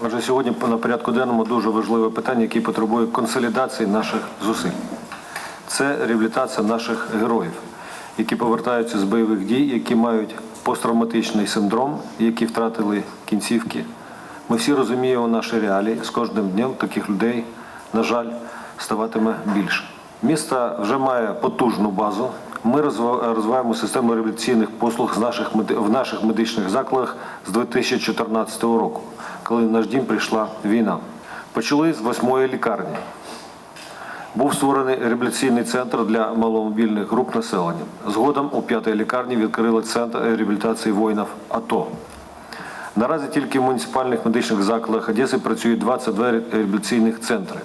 Отже, сьогодні на порядку денному дуже важливе питання, яке потребує консолідації наших зусиль. Це реабілітація наших героїв, які повертаються з бойових дій, які мають посттравматичний синдром, які втратили кінцівки. Ми всі розуміємо наші реалії. З кожним днем таких людей, на жаль, ставатиме більше. Місто вже має потужну базу. Ми розвиваємо систему реабілітаційних послуг в наших медичних закладах з 2014 року, коли в наш дім прийшла війна. Почали з восьмої лікарні. Був створений реабілітаційний центр для маломобільних груп населення. Згодом у п'ятій лікарні відкрили центр реабілітації воїнів АТО. Наразі тільки в муніципальних медичних закладах Одеси працюють 22 реабілітаційних центри.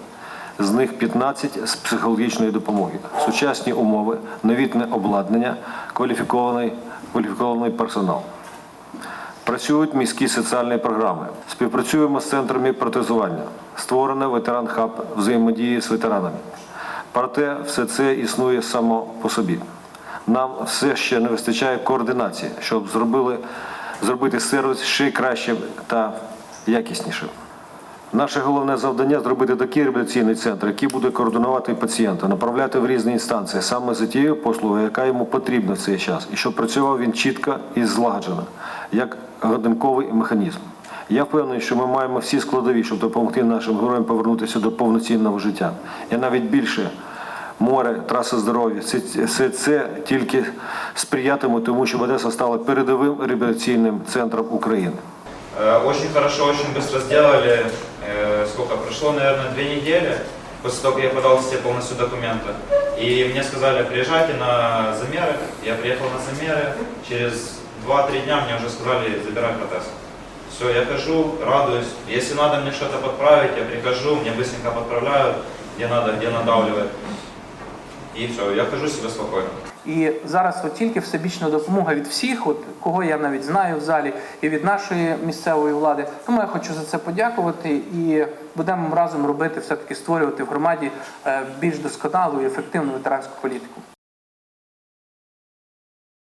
З них 15 з психологічної допомоги, сучасні умови, новітне обладнання, кваліфікований, кваліфікований персонал. Працюють міські соціальні програми. Співпрацюємо з центрами протезування. Створено ветеран хаб взаємодії з ветеранами. Проте все це існує само по собі. Нам все ще не вистачає координації, щоб зробили, зробити сервіс ще кращим та якіснішим. Наше головне завдання зробити такий реабілітаційний центр, який буде координувати пацієнта, направляти в різні інстанції саме за тією послугою, яка йому потрібна в цей час, і щоб працював він чітко і злагоджено, як годинковий механізм. Я впевнений, що ми маємо всі складові, щоб допомогти нашим героям повернутися до повноцінного життя. І навіть більше море, траси здоров'я, це, все це тільки сприятиме тому, щоб Одеса стала передовим реабілітаційним центром України. Э, Очень хорошо, очень быстро сделали. Э, Сколько прошло, наверное, две недели после того, как я подал все полностью документы. И мне сказали, приезжайте на замеры. Я приехал на замеры. Через 2-3 дня мне уже сказали, забирай протез. Все, я хожу, радуюсь. Если надо мне что-то подправить, я прихожу, мне быстренько подправляют, где надо, где надавливает. И все, я кажу себе спокійно. І зараз от тільки всебічна допомога від всіх, от кого я навіть знаю в залі, і від нашої місцевої влади. Тому я хочу за це подякувати і будемо разом робити, все таки створювати в громаді е, більш досконалу і ефективну ветеранську політику.